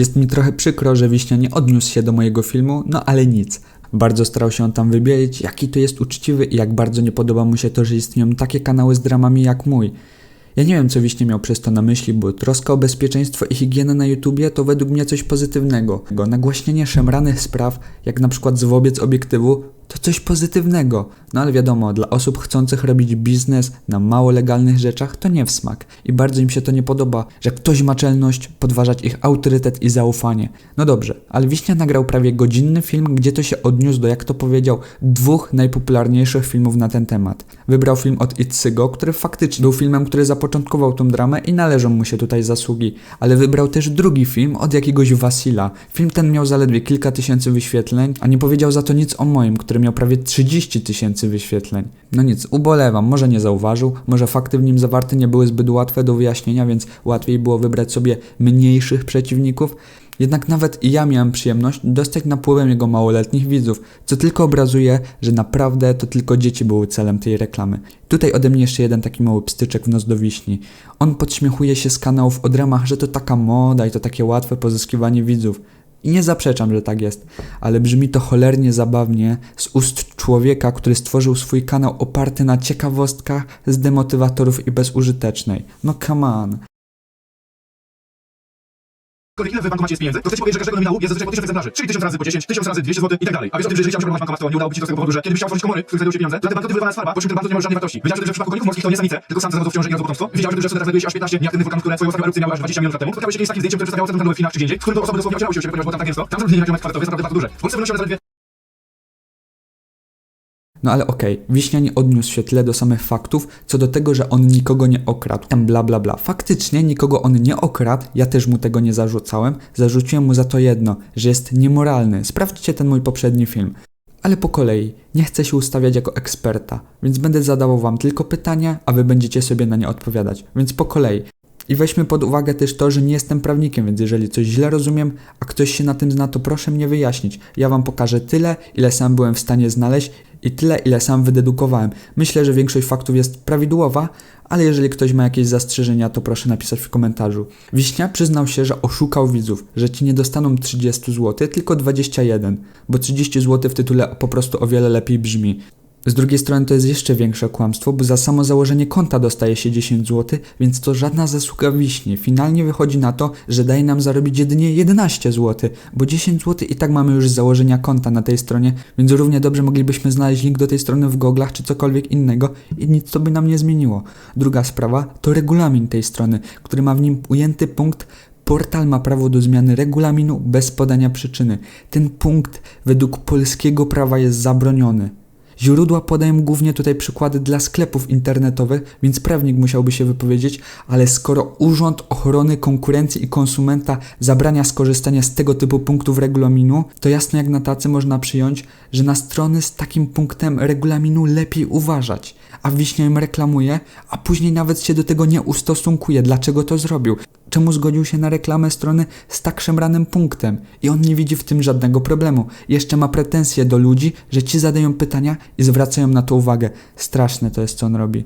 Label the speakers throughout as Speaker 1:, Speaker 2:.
Speaker 1: Jest mi trochę przykro, że Wiśnia nie odniósł się do mojego filmu, no ale nic. Bardzo starał się on tam wybielić, jaki to jest uczciwy i jak bardzo nie podoba mu się to, że istnieją takie kanały z dramami jak mój. Ja nie wiem, co Wiśnie miał przez to na myśli, bo troska o bezpieczeństwo i higienę na YouTubie to według mnie coś pozytywnego. Go Nagłaśnienie szemranych spraw, jak na przykład zwobiec obiektywu, to coś pozytywnego. No ale wiadomo, dla osób chcących robić biznes na mało legalnych rzeczach to nie w smak. I bardzo im się to nie podoba, że ktoś ma czelność podważać ich autorytet i zaufanie. No dobrze, ale Wiśnia nagrał prawie godzinny film, gdzie to się odniósł do, jak to powiedział, dwóch najpopularniejszych filmów na ten temat. Wybrał film od Itzygo, który faktycznie był filmem, który zapoczątkował tą dramę i należą mu się tutaj zasługi, ale wybrał też drugi film od jakiegoś Wasila. Film ten miał zaledwie kilka tysięcy wyświetleń, a nie powiedział za to nic o moim, który miał prawie 30 tysięcy wyświetleń. No nic, ubolewam, może nie zauważył, może fakty w nim zawarte nie były zbyt łatwe do wyjaśnienia, więc łatwiej było wybrać sobie mniejszych przeciwników. Jednak nawet i ja miałem przyjemność dostać napływem jego małoletnich widzów, co tylko obrazuje, że naprawdę to tylko dzieci były celem tej reklamy. Tutaj ode mnie jeszcze jeden taki mały pstyczek w nos do wiśni. On podśmiechuje się z kanałów o dramach, że to taka moda i to takie łatwe pozyskiwanie widzów. I nie zaprzeczam, że tak jest, ale brzmi to cholernie zabawnie z ust człowieka, który stworzył swój kanał oparty na ciekawostkach z demotywatorów i bezużytecznej. No come on.
Speaker 2: Kolej, ile w bankomacie jest pieniędzy, to chcecie powiedzieć, że każdego nominału jest zazwyczaj po 1000 egzemplarzy, czyli 1000 razy po 10, 1000 razy 200 zł i tak dalej. A wiesz o tym, że jeżeli chciałbyś operować bankomat, to nie udałoby ci to z tego powodu, że kiedyś chciał otworzyć komory, w których znajdują się pieniądze, dla tych banknoty wyrywana jest farba, po czym ten banknot nie miał żadnej wartości. Wiedziałeś że w przypadku koników morskich to nie samice, tylko samce zawodzą w ciąży i rodzą potomstwo. Wiedziałeś o tym, że Sudan znajduje się aż 15 nieaktywnych wulkanów, które swoją ostatnią erupcję miały aż 20 milionów lat temu. Spotkały się kiedyś z takim zdjęciem, które przedstawiało centrum w Chinach czy gdzie indziej, którym to osoby dosłownie ocierały się, ponieważ było tam tak gęsto. Tam zrobienie na kilometr kwadratowy jest naprawdę bardzo duże. W Polsce zaledwie
Speaker 1: No ale okej, nie odniósł się tyle do samych faktów, co do tego, że on nikogo nie okradł. Tam bla bla bla. Faktycznie nikogo on nie okradł, ja też mu tego nie zarzucałem. Zarzuciłem mu za to jedno, że jest niemoralny. Sprawdźcie ten mój poprzedni film. Ale po kolei, nie chcę się ustawiać jako eksperta, więc będę zadawał wam tylko pytania, a wy będziecie sobie na nie odpowiadać. Więc po kolei. I weźmy pod uwagę też to, że nie jestem prawnikiem, więc jeżeli coś źle rozumiem, a ktoś się na tym zna, to proszę mnie wyjaśnić. Ja wam pokażę tyle, ile sam byłem w stanie znaleźć i tyle, ile sam wydedukowałem. Myślę, że większość faktów jest prawidłowa, ale jeżeli ktoś ma jakieś zastrzeżenia, to proszę napisać w komentarzu. Wiśnia przyznał się, że oszukał widzów, że ci nie dostaną 30 zł, tylko 21, bo 30 zł w tytule po prostu o wiele lepiej brzmi. Z drugiej strony to jest jeszcze większe kłamstwo, bo za samo założenie konta dostaje się 10 zł, więc to żadna zasługa wiśni. Finalnie wychodzi na to, że daje nam zarobić jedynie 11 zł, bo 10 zł i tak mamy już z założenia konta na tej stronie, więc równie dobrze moglibyśmy znaleźć link do tej strony w goglach czy cokolwiek innego i nic to by nam nie zmieniło. Druga sprawa to regulamin tej strony, który ma w nim ujęty punkt Portal ma prawo do zmiany regulaminu bez podania przyczyny. Ten punkt według polskiego prawa jest zabroniony. Źródła podają głównie tutaj przykłady dla sklepów internetowych, więc prawnik musiałby się wypowiedzieć, ale skoro Urząd Ochrony Konkurencji i Konsumenta zabrania skorzystania z tego typu punktów regulaminu, to jasno jak na tacy można przyjąć, że na strony z takim punktem regulaminu lepiej uważać. A Wiśnia im reklamuje, a później nawet się do tego nie ustosunkuje. Dlaczego to zrobił? Czemu zgodził się na reklamę strony z tak szemranym punktem? I on nie widzi w tym żadnego problemu. Jeszcze ma pretensje do ludzi, że ci zadają pytania i zwracają na to uwagę. Straszne to jest, co on robi.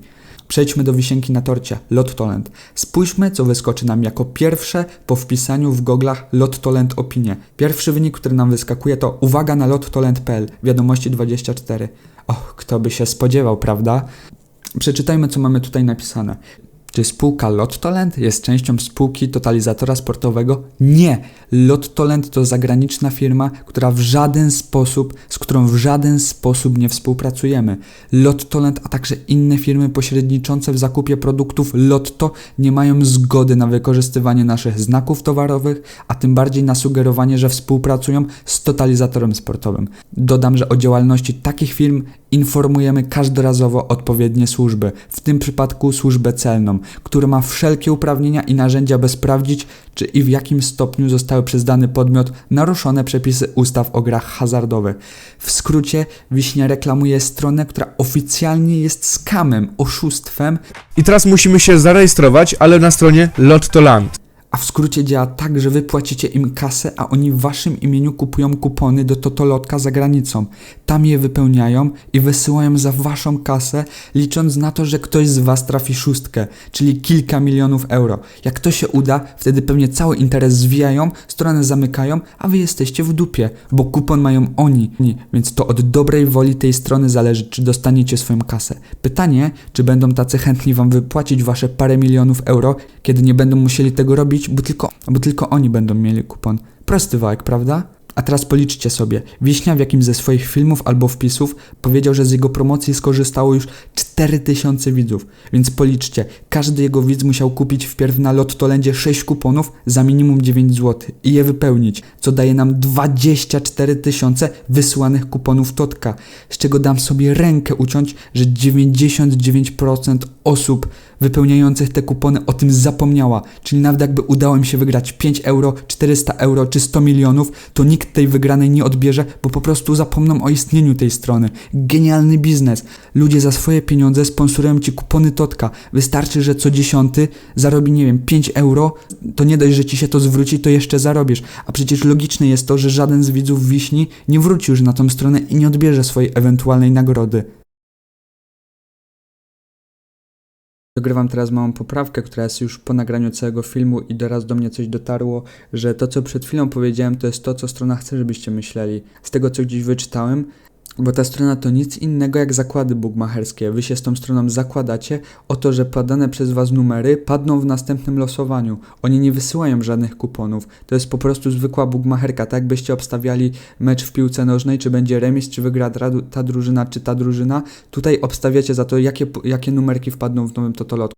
Speaker 1: Przejdźmy do wisienki na torcie, LotTolent. Spójrzmy, co wyskoczy nam jako pierwsze po wpisaniu w goglach LotTolent opinie. Pierwszy wynik, który nam wyskakuje to uwaga na lottolent.pl, wiadomości 24. Och, kto by się spodziewał, prawda? Przeczytajmy, co mamy tutaj napisane. Czy spółka Lottolent jest częścią spółki totalizatora sportowego? Nie! Lottolent to zagraniczna firma, która w żaden sposób, z którą w żaden sposób nie współpracujemy. Lottolent, a także inne firmy pośredniczące w zakupie produktów Lotto nie mają zgody na wykorzystywanie naszych znaków towarowych, a tym bardziej na sugerowanie, że współpracują z totalizatorem sportowym. Dodam, że o działalności takich firm informujemy każdorazowo odpowiednie służby, w tym przypadku służbę celną, która ma wszelkie uprawnienia i narzędzia, by sprawdzić, czy i w jakim stopniu zostały przez dany podmiot naruszone przepisy ustaw o grach hazardowych. W skrócie, Wiśnia reklamuje stronę, która oficjalnie jest skamem, oszustwem,
Speaker 3: I teraz musimy się zarejestrować, ale na stronie Lottoland.
Speaker 1: A w skrócie działa tak, że wy płacicie im kasę, a oni w waszym imieniu kupują kupony do Totolotka za granicą. Tam je wypełniają i wysyłają za waszą kasę, licząc na to, że ktoś z was trafi szóstkę, czyli kilka milionów euro. Jak to się uda, wtedy pewnie cały interes zwijają, stronę zamykają, a wy jesteście w dupie, bo kupon mają oni. Więc to od dobrej woli tej strony zależy, czy dostaniecie swoją kasę. Pytanie, czy będą tacy chętni wam wypłacić wasze parę milionów euro, kiedy nie będą musieli tego robić, bo tylko, bo tylko oni będą mieli kupon. Prosty wałek, prawda? A teraz policzcie sobie. Wiśnia w jakimś ze swoich filmów albo wpisów powiedział, że z jego promocji skorzystało już 4000 widzów. Więc policzcie. Każdy jego widz musiał kupić wpierw na Lottolendzie 6 kuponów za minimum 9 zł i je wypełnić, co daje nam 24 tysiące wysłanych kuponów Totka, z czego dam sobie rękę uciąć, że 99% osób wypełniających te kupony o tym zapomniała. Czyli nawet jakby udało im się wygrać 5 euro, 400 euro czy 100 milionów, to nikt tej wygranej nie odbierze, bo po prostu zapomną o istnieniu tej strony. Genialny biznes. Ludzie za swoje pieniądze sponsorują ci kupony Totka. Wystarczy, że co dziesiąty zarobi, nie wiem, 5 euro, to nie dość, że ci się to zwróci, to jeszcze zarobisz. A przecież logiczne jest to, że żaden z widzów Wiśni nie wróci już na tą stronę i nie odbierze swojej ewentualnej nagrody. Dogrywam teraz małą poprawkę, która jest już po nagraniu całego filmu i teraz do mnie coś dotarło, że to, co przed chwilą powiedziałem, to jest to, co strona chce, żebyście myśleli. Z tego, co gdzieś wyczytałem, bo ta strona to nic innego jak zakłady bugmacherskie. Wy się z tą stroną zakładacie o to, że podane przez was numery padną w następnym losowaniu. Oni nie wysyłają żadnych kuponów. To jest po prostu zwykła bugmacherka. Tak jakbyście obstawiali mecz w piłce nożnej, czy będzie remis, czy wygra ta drużyna, czy ta drużyna. Tutaj obstawiacie za to, jakie, jakie numerki wpadną w nowym totolotku.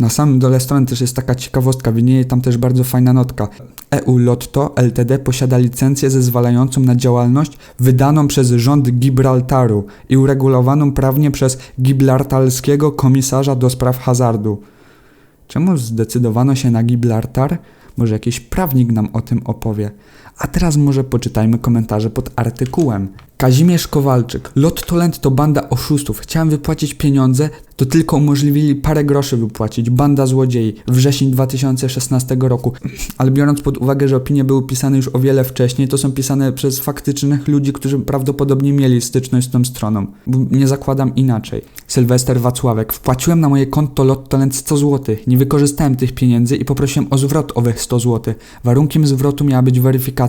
Speaker 1: Na samym dole strony też jest taka ciekawostka, widnieje tam też bardzo fajna notka. EU Lotto Ltd posiada licencję zezwalającą na działalność wydaną przez rząd Gibraltaru i uregulowaną prawnie przez gibraltarskiego komisarza do spraw hazardu. Czemu zdecydowano się na Gibraltar? Może jakiś prawnik nam o tym opowie. A teraz może poczytajmy komentarze pod artykułem. Kazimierz Kowalczyk. Lottolent to banda oszustów. Chciałem wypłacić pieniądze, to tylko umożliwili parę groszy wypłacić. Banda złodziei. Wrzesień 2016 roku. Ale biorąc pod uwagę, że opinie były pisane już o wiele wcześniej, to są pisane przez faktycznych ludzi, którzy prawdopodobnie mieli styczność z tą stroną. Nie zakładam inaczej. Sylwester Wacławek. Wpłaciłem na moje konto Lottolent 100 zł. Nie wykorzystałem tych pieniędzy i poprosiłem o zwrot owych 100 zł. Warunkiem zwrotu miała być weryfikacja,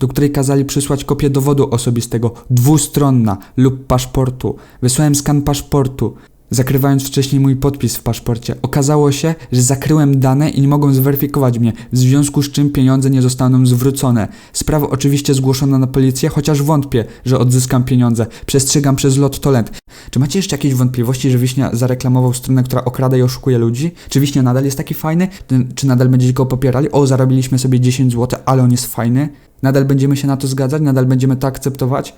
Speaker 1: do której kazali przysłać kopię dowodu osobistego, dwustronna lub paszportu. Wysłałem skan paszportu, zakrywając wcześniej mój podpis w paszporcie. Okazało się, że zakryłem dane i nie mogą zweryfikować mnie, w związku z czym pieniądze nie zostaną zwrócone. Sprawę oczywiście zgłoszono na policję, chociaż wątpię, że odzyskam pieniądze. Przestrzegam przez Lottolent. Czy macie jeszcze jakieś wątpliwości, że Wiśnia zareklamował stronę, która okrada i oszukuje ludzi? Czy Wiśnia nadal jest taki fajny? Czy nadal będziecie go popierali? O, zarobiliśmy sobie 10 zł, ale on jest fajny? Nadal będziemy się na to zgadzać? Nadal będziemy to akceptować?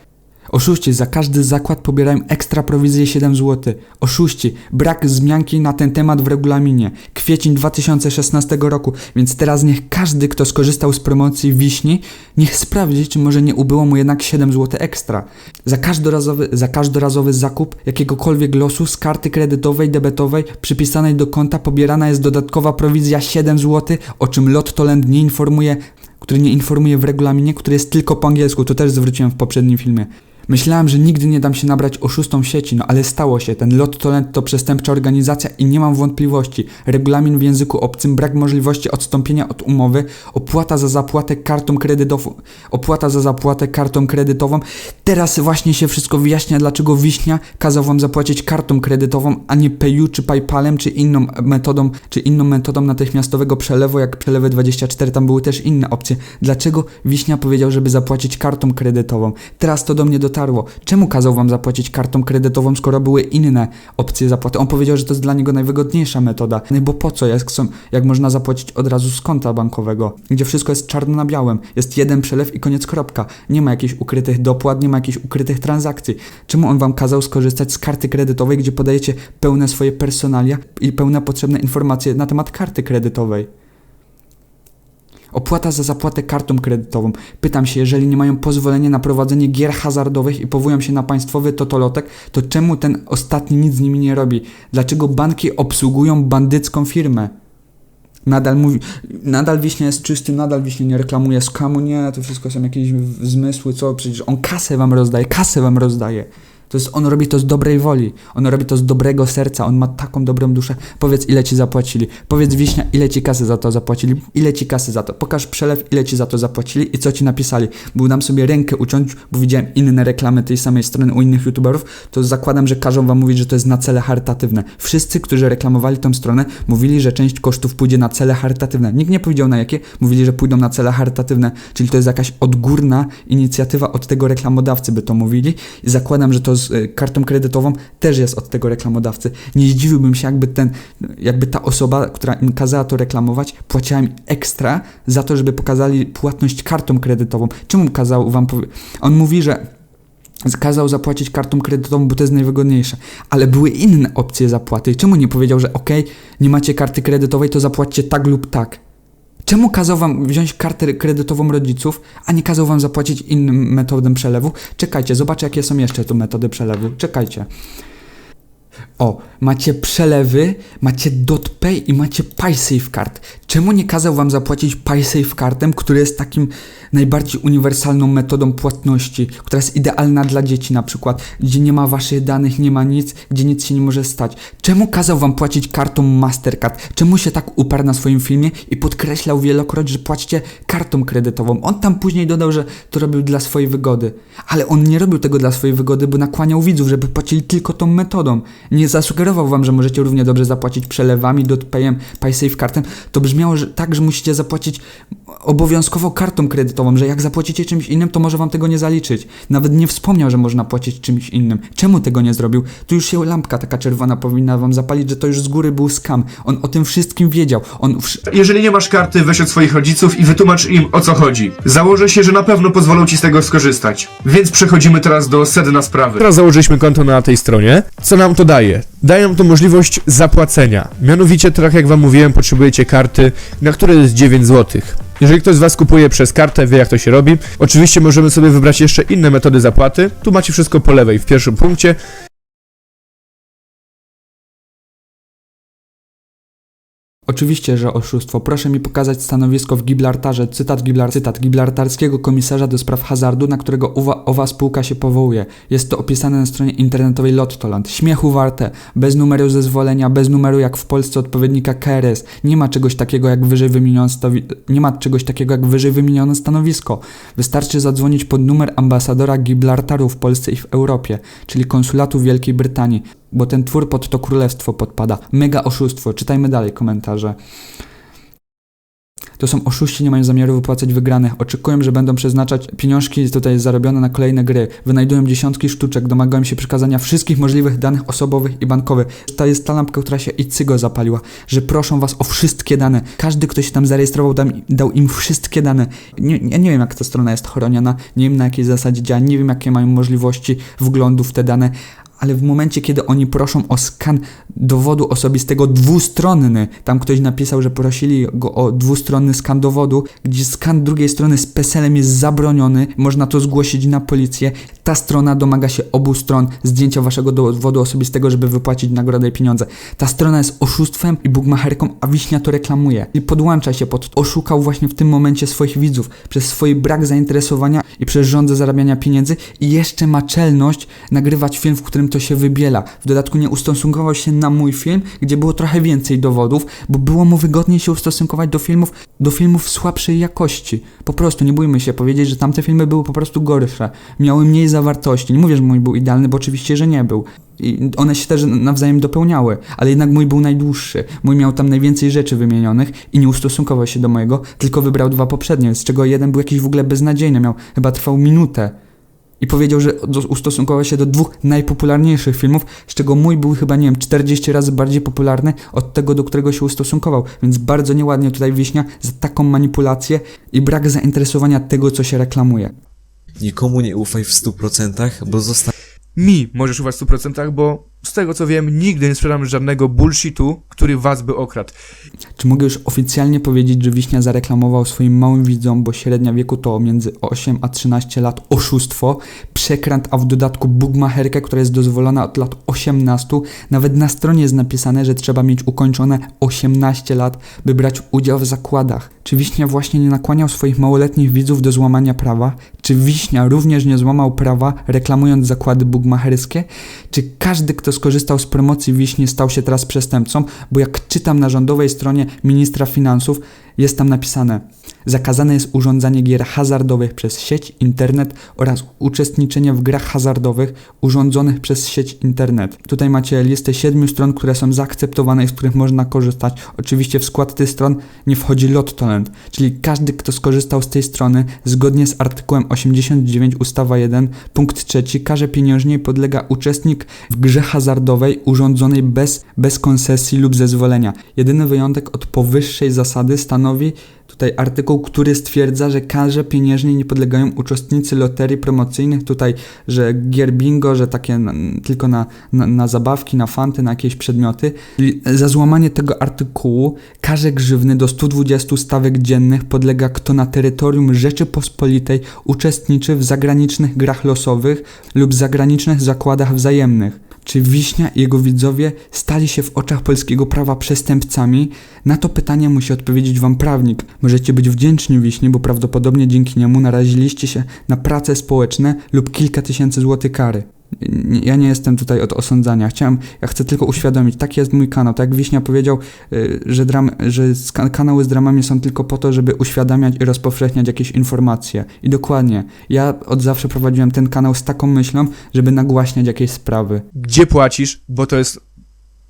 Speaker 1: Oszuści za każdy zakład pobierają ekstra prowizję 7 zł. Oszuści, brak wzmianki na ten temat w regulaminie. Kwiecień 2016 roku, więc teraz niech każdy, kto skorzystał z promocji Wiśni, niech sprawdzi, czy może nie ubyło mu jednak 7 zł ekstra. Za każdorazowy, za każdorazowy zakup jakiegokolwiek losu z karty kredytowej, debetowej przypisanej do konta pobierana jest dodatkowa prowizja 7 zł, o czym Lottolend nie informuje który nie informuje w regulaminie, który jest tylko po angielsku, to też zwróciłem w poprzednim filmie. Myślałem, że nigdy nie dam się nabrać oszustom sieci, no ale stało się. Ten Lottolent to przestępcza organizacja i nie mam wątpliwości. Regulamin w języku obcym, brak możliwości odstąpienia od umowy, opłata za zapłatę kartą kredytową, opłata za zapłatę kartą kredytową. Teraz właśnie się wszystko wyjaśnia, dlaczego Wiśnia kazał wam zapłacić kartą kredytową, a nie Payu czy PayPalem, czy inną metodą, czy inną metodą natychmiastowego przelewu, jak przelewy 24, tam były też inne opcje. Dlaczego Wiśnia powiedział, żeby zapłacić kartą kredytową? Teraz to do mnie dotarło. Czemu kazał wam zapłacić kartą kredytową, skoro były inne opcje zapłaty? On powiedział, że to jest dla niego najwygodniejsza metoda. No bo po co, jak, są, jak można zapłacić od razu z konta bankowego, gdzie wszystko jest czarno na białym. Jest jeden przelew i koniec kropka. Nie ma jakichś ukrytych dopłat, nie ma jakichś ukrytych transakcji. Czemu on wam kazał skorzystać z karty kredytowej, gdzie podajecie pełne swoje personalia i pełne potrzebne informacje na temat karty kredytowej? Opłata za zapłatę kartą kredytową. Pytam się, jeżeli nie mają pozwolenia na prowadzenie gier hazardowych i powołują się na państwowy totolotek, to czemu ten ostatni nic z nimi nie robi? Dlaczego banki obsługują bandycką firmę? Nadal mówi, nadal Wiśnia jest czysty, nadal Wiśnia nie reklamuje skamu, nie, to wszystko są jakieś zmysły, co, przecież on kasę wam rozdaje, kasę wam rozdaje. To jest, on robi to z dobrej woli, on robi to z dobrego serca, on ma taką dobrą duszę. Powiedz, ile ci zapłacili. Powiedz, Wiśnia, ile ci kasy za to zapłacili, ile ci kasy za to. Pokaż przelew, ile ci za to zapłacili i co ci napisali. Był nam sobie rękę uciąć, bo widziałem inne reklamy tej samej strony u innych youtuberów, to zakładam, że każą wam mówić, że to jest na cele charytatywne. Wszyscy, którzy reklamowali tą stronę, mówili, że część kosztów pójdzie na cele charytatywne. Nikt nie powiedział na jakie, mówili, że pójdą na cele charytatywne, czyli to jest jakaś odgórna inicjatywa od tego reklamodawcy, by to mówili. I zakładam, że to z y, kartą kredytową też jest od tego reklamodawcy. Nie zdziwiłbym się, jakby ten, jakby ta osoba, która im kazała to reklamować, płaciła im ekstra za to, żeby pokazali płatność kartą kredytową. Czemu kazał wam powie... On mówi, że kazał zapłacić kartą kredytową, bo to jest najwygodniejsze. Ale były inne opcje zapłaty. Czemu nie powiedział, że ok, nie macie karty kredytowej, to zapłaćcie tak lub tak? Czemu kazał wam wziąć kartę kredytową rodziców, a nie kazał wam zapłacić innym metodem przelewu? Czekajcie, zobaczę jakie są jeszcze tu metody przelewu. Czekajcie. O, macie przelewy, macie DotPay i macie PaySafeCard. Czemu nie kazał wam zapłacić PaySafeCardem, który jest takim najbardziej uniwersalną metodą płatności, która jest idealna dla dzieci na przykład, gdzie nie ma waszych danych, nie ma nic, gdzie nic się nie może stać. Czemu kazał wam płacić kartą Mastercard? Czemu się tak uparł na swoim filmie i podkreślał wielokroć, że płacicie kartą kredytową? On tam później dodał, że to robił dla swojej wygody. Ale on nie robił tego dla swojej wygody, bo nakłaniał widzów, żeby płacili tylko tą metodą. Nie zasugerował wam, że możecie równie dobrze zapłacić przelewami, dotpayem, PaySafeCardem. To brzmiało że, tak, że musicie zapłacić obowiązkowo kartą kredytową, że jak zapłacicie czymś innym, to może wam tego nie zaliczyć. Nawet nie wspomniał, że można płacić czymś innym. Czemu tego nie zrobił? Tu już się lampka taka czerwona powinna wam zapalić, że to już z góry był scam. On o tym wszystkim wiedział. On wsz-
Speaker 2: Jeżeli nie masz karty, weź od swoich rodziców i wytłumacz im o co chodzi. Założę się, że na pewno pozwolą ci z tego skorzystać. Więc przechodzimy teraz do sedna sprawy.
Speaker 3: Teraz założyliśmy konto na tej stronie. Co nam to daje? Daje nam to możliwość zapłacenia. Mianowicie, tak jak wam mówiłem, potrzebujecie karty, na której jest 9 zł. Jeżeli ktoś z was kupuje przez kartę, wie jak to się robi. Oczywiście możemy sobie wybrać jeszcze inne metody zapłaty. Tu macie wszystko po lewej, w pierwszym punkcie.
Speaker 1: Oczywiście, że oszustwo. Proszę mi pokazać stanowisko w Gibraltarze, cytat, cytat Gibraltarskiego komisarza do spraw hazardu, na którego uwa, owa spółka się powołuje. Jest to opisane na stronie internetowej Lottoland. Śmiechu warte, bez numeru zezwolenia, bez numeru jak w Polsce odpowiednika KRS. Nie ma czegoś takiego jak wyżej wymienione, nie ma czegoś takiego jak wyżej wymienione stanowisko. Wystarczy zadzwonić pod numer ambasadora Gibraltaru w Polsce i w Europie, czyli konsulatu Wielkiej Brytanii bo ten twór pod to królestwo podpada. Mega oszustwo. Czytajmy dalej komentarze. To są oszuści, nie mają zamiaru wypłacać wygranych. Oczekują, że będą przeznaczać pieniążki tutaj zarobione na kolejne gry. Wynajdują dziesiątki sztuczek, domagają się przekazania wszystkich możliwych danych osobowych i bankowych. To jest ta lampka, która się i cygo zapaliła, że proszą was o wszystkie dane. Każdy, kto się tam zarejestrował, dał im wszystkie dane. Nie, ja nie wiem, jak ta strona jest chroniona, nie wiem, na jakiej zasadzie działa, nie wiem, jakie mają możliwości wglądu w te dane, ale w momencie, kiedy oni proszą o skan dowodu osobistego dwustronny, tam ktoś napisał, że prosili go o dwustronny skan dowodu, gdzie skan drugiej strony z PESEL-em jest zabroniony, można to zgłosić na policję. Ta strona domaga się obu stron zdjęcia waszego dowodu osobistego, żeby wypłacić nagrodę i pieniądze. Ta strona jest oszustwem i bugmacherką, a Wiśnia to reklamuje. I podłącza się pod to. Oszukał właśnie w tym momencie swoich widzów przez swój brak zainteresowania i przez rządzę zarabiania pieniędzy i jeszcze ma czelność nagrywać film, w którym to się wybiela. W dodatku nie ustosunkował się na mój film, gdzie było trochę więcej dowodów, bo było mu wygodniej się ustosunkować do filmów, do filmów słabszej jakości. Po prostu nie bójmy się powiedzieć, że tamte filmy były po prostu gorsze. Miały mniej zawartości. Nie mówię, że mój był idealny, bo oczywiście, że nie był. I one się też nawzajem dopełniały, ale jednak mój był najdłuższy. Mój miał tam najwięcej rzeczy wymienionych i nie ustosunkował się do mojego, tylko wybrał dwa poprzednie, z czego jeden był jakiś w ogóle beznadziejny, miał chyba trwał minutę. I powiedział, że ustosunkował się do dwóch najpopularniejszych filmów, z czego mój był chyba, nie wiem, 40 razy bardziej popularny od tego, do którego się ustosunkował. Więc bardzo nieładnie tutaj Wiśnia za taką manipulację i brak zainteresowania tego, co się reklamuje.
Speaker 4: Nikomu nie ufaj w 100%, bo zostanie
Speaker 3: Mi możesz ufać w 100%, bo z tego co wiem, nigdy nie sprzedam żadnego bullshitu, który was by okradł.
Speaker 1: Czy mogę już oficjalnie powiedzieć, że Wiśnia zareklamował swoim małym widzom, bo średnia wieku to między 8 a 13 lat, oszustwo, przekręt, a w dodatku bugmacherkę, która jest dozwolona od lat 18. Nawet na stronie jest napisane, że trzeba mieć ukończone 18 lat, by brać udział w zakładach. Czy Wiśnia właśnie nie nakłaniał swoich małoletnich widzów do złamania prawa? Czy Wiśnia również nie złamał prawa, reklamując zakłady bugmacherskie? Czy każdy, kto skorzystał z promocji Wiśni, stał się teraz przestępcą? Bo jak czytam na rządowej stronie ministra finansów, jest tam napisane: Zakazane jest urządzanie gier hazardowych przez sieć internet oraz uczestniczenie w grach hazardowych urządzonych przez sieć internet. Tutaj macie listę siedmiu stron, które są zaakceptowane i z których można korzystać. Oczywiście w skład tych stron nie wchodzi LotTorrent, czyli każdy, kto skorzystał z tej strony, zgodnie z artykułem 89 ustawa 1 punkt 3 karze pieniężnej podlega uczestnik w grze hazardowej urządzonej bez, bez koncesji lub zezwolenia. Jedyny wyjątek od powyższej zasady stanowi tutaj artykuł, który stwierdza, że karze pieniężnej nie podlegają uczestnicy loterii promocyjnych, tutaj, że gier bingo, że takie na, tylko na, na, na zabawki, na fanty, na jakieś przedmioty. Za złamanie tego artykułu karze grzywny do 120 stawek dziennych podlega kto na terytorium Rzeczypospolitej uczestniczy w zagranicznych grach losowych lub zagranicznych zakładach wzajemnych. Czy Wiśnia i jego widzowie stali się w oczach polskiego prawa przestępcami? Na to pytanie musi odpowiedzieć wam prawnik. Możecie być wdzięczni Wiśni, bo prawdopodobnie dzięki niemu naraziliście się na prace społeczne lub kilka tysięcy złotych kary. Ja nie jestem tutaj od osądzania. Chciałem, ja chcę tylko uświadomić, taki jest mój kanał. Tak jak Wiśnia powiedział, y, że, dram, że kanały z dramami są tylko po to, żeby uświadamiać i rozpowszechniać jakieś informacje. I dokładnie, ja od zawsze prowadziłem ten kanał z taką myślą, żeby nagłaśniać jakieś sprawy.
Speaker 3: Gdzie płacisz, bo to jest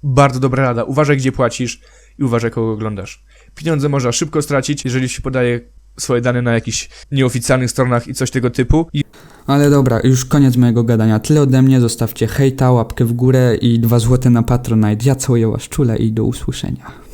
Speaker 3: bardzo dobra rada. Uważaj, gdzie płacisz i uważaj, kogo oglądasz. Pieniądze można szybko stracić, jeżeli się podaje swoje dane na jakichś nieoficjalnych stronach i coś tego typu. I
Speaker 1: Ale dobra, już koniec mojego gadania. Tyle ode mnie, zostawcie hejta, łapkę w górę i dwa złote na Patronite. Ja całuję was czule i do usłyszenia.